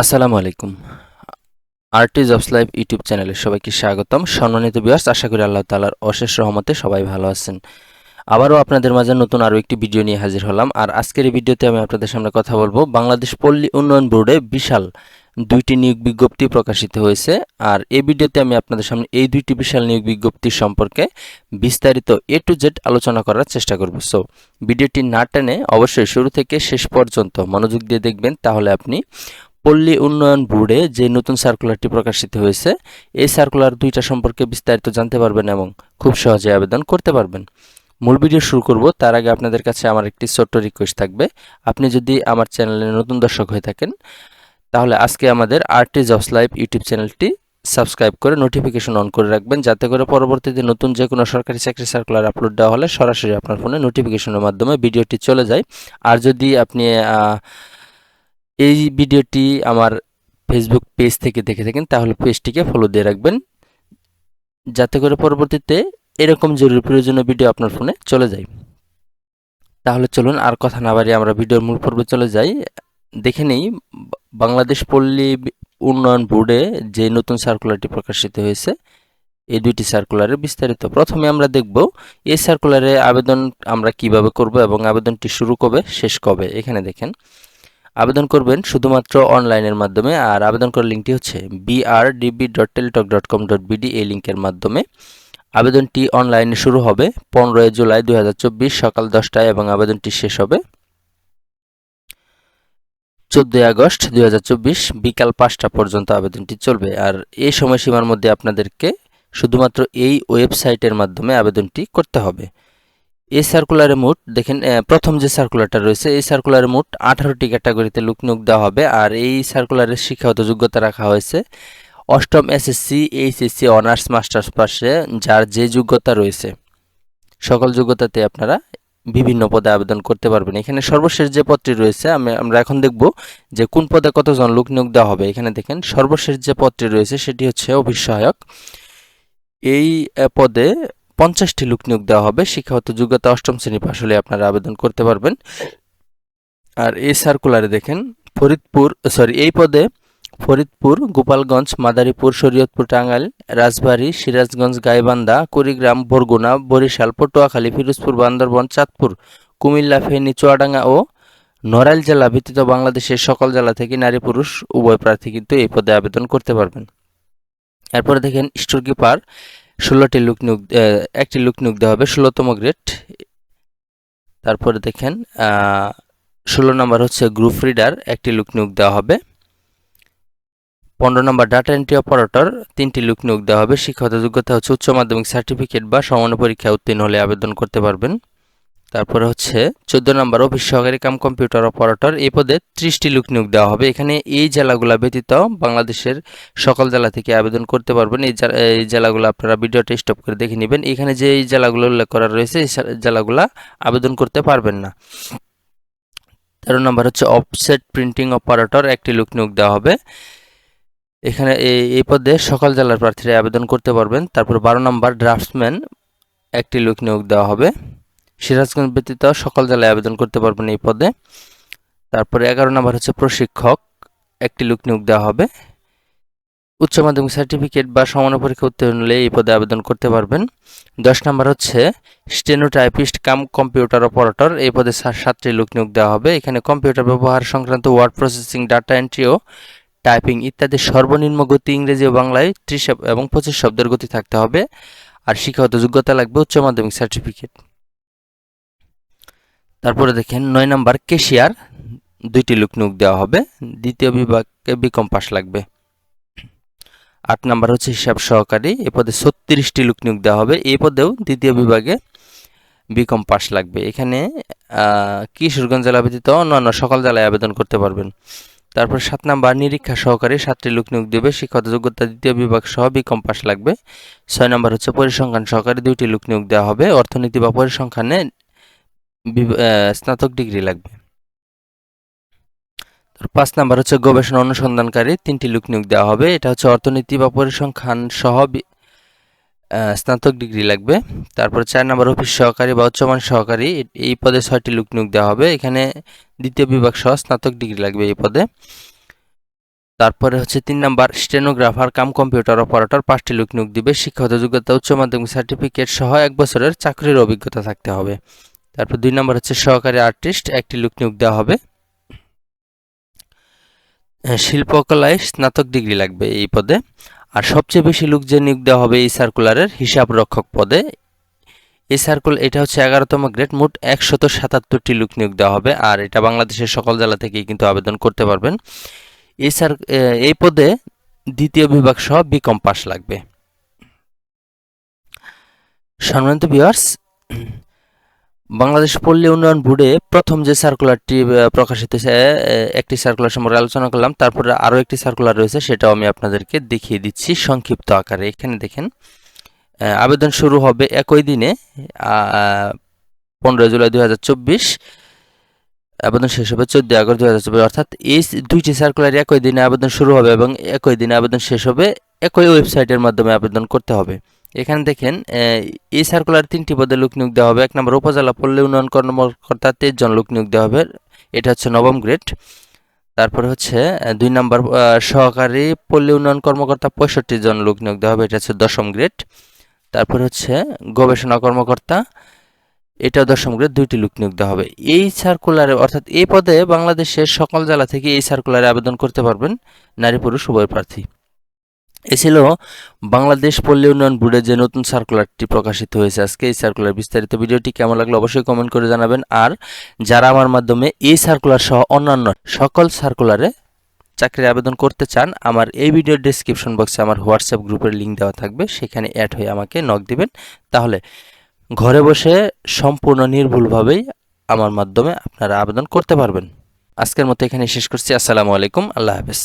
আসসালামু আলাইকুম। RT jobs live YouTube চ্যানেলে সবাইকে স্বাগতম। সম্মানিত বিয়ার্স আশা করি আল্লাহ তালার অশেষ রহমতে সবাই ভালো আছেন। আবারও আপনাদের মাঝে নতুন আরও একটি ভিডিও নিয়ে হাজির হলাম। আর আজকের এই ভিডিওতে আমি আপনাদের সামনে কথা বলব। বাংলাদেশ পল্লী উন্নয়ন বোর্ডে বিশাল দুইটি নিয়োগ বিজ্ঞপ্তি প্রকাশিত হয়েছে। আর এই ভিডিওতে আমি আপনাদের সামনে এই দুইটি বিশাল নিয়োগ বিজ্ঞপ্তি সম্পর্কে বিস্তারিত এ টু জেড আলোচনা করার চেষ্টা করব। সো, ভিডিওটি না টেনে অবশ্যই শুরু থেকে শেষ পর্যন্ত মনোযোগ দিয়ে দেখবেন। তাহলে আপনি পল্লী উন্নয়ন বোর্ডে যে নতুন সার্কুলারটি প্রকাশিত হয়েছে, এই সার্কুলার দুইটা সম্পর্কে বিস্তারিত জানতে পারবেন এবং খুব সহজে আবেদন করতে পারবেন। মূল ভিডিও শুরু করব, তার আগে আপনাদের কাছে আমার একটি ছোট্ট রিকোয়েস্ট থাকবে। আপনি যদি আমার চ্যানেলে নতুন দর্শক হয়ে থাকেন, তাহলে আজকে আমাদের আরটি জবস লাইভ ইউটিউব চ্যানেলটি সাবস্ক্রাইব করে নোটিফিকেশন অন করে রাখবেন, যাতে করে পরবর্তীতে নতুন যে কোনো সরকারি চাকরি সার্কুলার আপলোড দেওয়া হলে সরাসরি আপনার ফোনে নোটিফিকেশনের মাধ্যমে ভিডিওটি চলে যায়। আর যদি আপনি এই ভিডিওটি আমার ফেসবুক পেজ থেকে দেখে থাকেন, তাহলে পেজটিকে ফলো দিয়ে রাখবেন। যাতে করে পরবর্তীতে এরকম জরুরি প্রয়োজনীয় ভিডিও আপনার ফোনে চলে যায়। তাহলে চলুন আর কথা না বাড়িয়ে আমরা ভিডিওর মূল পর্বে চলে যাই। দেখে নেই, বাংলাদেশ পল্লী উন্নয়ন বোর্ডে যে নতুন সার্কুলারটি প্রকাশিত হয়েছে, এই দুইটি সার্কুলারে বিস্তারিত। প্রথমে আমরা দেখব, এই সার্কুলারে আবেদন আমরা কীভাবে করব এবং আবেদনটি শুরু কবে, শেষ কবে? এখানে দেখেন আবেদন করবেন শুধুমাত্র অনলাইনের মাধ্যমে, আর আবেদন করার লিঙ্কটি হচ্ছে BRDB dot Teletalk dot com dot BD এই লিঙ্কের মাধ্যমে। আবেদনটি অনলাইনে শুরু হবে পনেরোই জুলাই দু হাজার চব্বিশ সকাল দশটায় এবং আবেদনটি শেষ হবে চোদ্দোই আগস্ট দু হাজার চব্বিশ বিকাল পাঁচটা পর্যন্ত আবেদনটি চলবে। আর এই সময়সীমার মধ্যে আপনাদেরকে শুধুমাত্র এই ওয়েবসাইটের মাধ্যমে আবেদনটি করতে হবে। এই সার্কুলারে মোট, দেখেন প্রথম যে সার্কুলারটা রয়েছে, এই সার্কুলারে মোট আঠারোটি ক্যাটাগরিতে লোক নিয়োগ দেওয়া হবে। আর এই সার্কুলারের শিক্ষাগত যোগ্যতা রাখা হয়েছে অষ্টম এসএসসি এইচএসসি অনার্স মাস্টার্স পাশে, যার যে যোগ্যতা রয়েছে। সকল যোগ্যতাতে আপনারা বিভিন্ন পদে আবেদন করতে পারবেন। এখানে সর্বশেষ যে পদটি রয়েছে, আমি, আমরা এখন দেখব যে কোন পদে কতজন লোক নিয়োগ দেওয়া হবে। এখানে দেখেন, সর্বশেষ যে পদটি রয়েছে, সেটি হচ্ছে অভিসহায়ক এই পদে পঞ্চাশটি লোক নিয়োগ দেওয়া হবে। শিক্ষাগত যোগ্যতা অষ্টম শ্রেণি পাশ হলে আপনারা আবেদন করতে পারবেন। আর এই সার্কুলারে দেখেন, ফরিদপুর সরি এই পদে ফরিদপুর, গোপালগঞ্জ, মাদারীপুর, শরীয়তপুর, টাঙ্গাইল, রাজবাড়ী, সিরাজগঞ্জ, গাইবান্ধা, কুড়িগ্রাম, বরগুনা, বরিশাল, পটুয়াখালী, ফিরোজপুর, বান্দরবন, চাঁদপুর, কুমিল্লা, ফেনী, চুয়াডাঙ্গা ও নড়াইল জেলা ব্যতীত বাংলাদেশের সকল জেলা থেকে নারী, পুরুষ, উভয় প্রার্থী কিন্তু এই পদে আবেদন করতে পারবেন। এরপরে দেখেন স্টোর কিপার ষোলোটি লুক নুক একটি লুক নুক দেওয়া হবে, ষোলোতম গ্রেড। তারপরে দেখেন ষোলো নম্বর হচ্ছে গ্রুপ রিডার, একটি লুক নিয়োগ দেওয়া হবে। পনেরো নম্বর ডাটা এন্ট্রি অপারেটর, তিনটি লুক নিয়োগ দেওয়া হবে। শিক্ষাগত যোগ্যতা হচ্ছে উচ্চ মাধ্যমিক সার্টিফিকেট বা সমান পরীক্ষায় উত্তীর্ণ হলে আবেদন করতে পারবেন। তারপরে হচ্ছে চোদ্দ নম্বর, অফিস সহকারী কাম কম্পিউটার অপারেটর। এই পদে ত্রিশটি লুক নিয়োগ দেওয়া হবে। এখানে এই জেলাগুলো ব্যতীত বাংলাদেশের সকল জেলা থেকে আবেদন করতে পারবেন। এই এই জেলাগুলো আপনারা ভিডিওটা স্টপ করে দেখে নেবেন। এখানে যে এই জেলাগুলো উল্লেখ করা রয়েছে, এই জেলাগুলো আবেদন করতে পারবেন না। তেরো নম্বর হচ্ছে অফসেট প্রিন্টিং অপারেটর একটি লুক নিয়োগ দেওয়া হবে। এখানে এই এই পদে সকল জেলার প্রার্থীরা আবেদন করতে পারবেন। তারপর বারো নম্বর ড্রাফটসম্যান একটি লোক নিয়োগ দেওয়া হবে। সিরাজগঞ্জ ব্যতীত সকল জেলায় আবেদন করতে পারবেন এই পদে। তারপরে এগারো নম্বর হচ্ছে প্রশিক্ষক। একটি লোক নিয়োগ দেওয়া হবে। উচ্চ মাধ্যমিক সার্টিফিকেট বা সমান পরীক্ষা উত্তীর্ণ হলে এই পদে আবেদন করতে পারবেন। দশ নম্বর হচ্ছে স্টেনোটাইপিস্ট কাম কম্পিউটার অপারেটর। এই পদে সাতটি লোক নিয়োগ দেওয়া হবে। এখানে কম্পিউটার ব্যবহার সংক্রান্ত ওয়ার্ড প্রসেসিং, ডাটা এন্ট্রি ও টাইপিং ইত্যাদি সর্বনিম্ন গতি ইংরেজি ও বাংলায় ত্রিশ এবং পঁচিশ শব্দের গতি থাকতে হবে। আর শিক্ষাগত যোগ্যতা লাগবে উচ্চ মাধ্যমিক সার্টিফিকেট। তারপরে দেখেন নয় নাম্বার কেশিয়ার দুইটি লোক নিয়োগ দেওয়া হবে, দ্বিতীয় বিভাগে বিকম পাস লাগবে। আট নাম্বার হচ্ছে হিসাব সহকারী, এ পদে ছত্রিশটি লোক নিয়োগ দেওয়া হবে, এ পদেও দ্বিতীয় বিভাগে বিকম পাস লাগবে। এখানে কিশোরগঞ্জ জেলা ব্যতীত অন্যান্য সকল জেলায় আবেদন করতে পারবেন। তারপর সাত নাম্বার নিরীক্ষা সহকারী, সাতটি লোক নিয়োগ দেবে শিক্ষাগত যোগ্যতা দ্বিতীয় বিভাগ সহ বিকম পাস লাগবে। ছয় নম্বর হচ্ছে পরিসংখ্যান সহকারী, দুইটি লোক নিয়োগ দেওয়া হবে, অর্থনীতি বা পরিসংখ্যানে স্নাতক ডিগ্রি লাগবে। পাঁচ নাম্বার হচ্ছে গবেষণা অনুসন্ধানকারী, তিনটি লোক নিয়োগ দেওয়া হবে। এটা হচ্ছে অর্থনীতি বা পরিসংখ্যান সহ স্নাতক ডিগ্রি লাগবে। তারপর চার নাম্বার অফিস সহকারী বা উচ্চমান সহকারী এই পদে ছয়টি লোক নিয়োগ দেওয়া হবে। এখানে দ্বিতীয় বিভাগ সহ স্নাতক ডিগ্রি লাগবে এই পদে। তারপরে হচ্ছে তিন number, stenographer, cum computer operator, পাঁচটি লোক নিয়োগ দিবে। শিক্ষাগত যোগ্যতা, উচ্চ মাধ্যমিক সার্টিফিকেট সহ এক বছরের চাকরির অভিজ্ঞতা থাকতে হবে। তারপর দুই নম্বর হচ্ছে সহকারী আর্টিস্ট, একটি লোক নিয়োগ দেওয়া হবে। শিল্পকলায় স্নাতক ডিগ্রি লাগবে এই পদে। আর সবচেয়ে বেশি লোক যে নিয়োগ দেওয়া হবে এই সার্কুলারের হিসাব রক্ষক পদে। এই সার্কুল এটা হচ্ছে এগারোতম গ্রেড মোট একশত সাতাত্তরটি লোক নিয়োগ দেওয়া হবে। আর এটা বাংলাদেশের সকল জেলা থেকেই কিন্তু আবেদন করতে পারবেন। এই সার এই পদে দ্বিতীয় বিভাগ সহ বিকম পাস লাগবে। সম্মানিত ভিউয়ার্স বাংলাদেশ পল্লী উন্নয়ন বোর্ডে প্রথম যে সার্কুলারটি প্রকাশিত একটি সার্কুলার সম্পর্কে আলোচনা করলাম। তারপরে আরও একটি সার্কুলার রয়েছে, সেটাও আমি আপনাদেরকে দেখিয়ে দিচ্ছি সংক্ষিপ্ত আকারে। এখানে দেখেন আবেদন শুরু হবে একই দিনে পনেরোই জুলাই দু হাজার চব্বিশ, আবেদন শেষ হবে চোদ্দই আগস্ট দু হাজার চব্বিশ, অর্থাৎ এই দুইটি সার্কুলার একই দিনে আবেদন শুরু হবে এবং একই দিনে আবেদন শেষ হবে, একই ওয়েবসাইটের মাধ্যমে আবেদন করতে হবে। এখানে দেখেন এই সার্কুলার তিনটি পদে লোক নিয়োগ দেওয়া হবে। এক নম্বর উপজেলা পল্লী উন্নয়ন কর্মকর্তা তেইশ জন লোক নিয়োগ দেওয়া হবে। এটা হচ্ছে নবম গ্রেড তারপরে হচ্ছে দুই নম্বর সহকারী পল্লী উন্নয়ন কর্মকর্তা পঁয়ষট্টি জন লোক নিয়োগ দেওয়া হবে। এটা হচ্ছে দশম গ্রেড তারপরে হচ্ছে, গবেষণা কর্মকর্তা এটা দশম গ্রেড দুইটি লোক নিয়োগ দেওয়া হবে। এই সার্কুলারে অর্থাৎ এই পদে বাংলাদেশের সকল জেলা থেকে এই সার্কুলারে আবেদন করতে পারবেন নারী, পুরুষ, উভয় প্রার্থী। এ ছিল বাংলাদেশ পল্লী উন্নয়ন বোর্ডের যে নতুন সার্কুলারটি প্রকাশিত হয়েছে আজকে, এই সার্কুলার বিস্তারিত ভিডিওটি কেমন লাগল অবশ্যই কমেন্ট করে জানাবেন। আর যারা আমার মাধ্যমে এই সার্কুলার সহ অন্যান্য সকল সার্কুলারে চাকরির আবেদন করতে চান, আমার এই ভিডিওর ডেসক্রিপশন বক্সে আমার হোয়াটসঅ্যাপ গ্রুপের লিঙ্ক দেওয়া থাকবে, সেখানে অ্যাড হয়ে আমাকে নক দিবেন। তাহলে ঘরে বসে সম্পূর্ণ নির্ভুলভাবেই আমার মাধ্যমে আপনারা আবেদন করতে পারবেন। আজকের মতো এখানে শেষ করছি, আসসালামু আলাইকুম, আল্লাহ হাফেজ।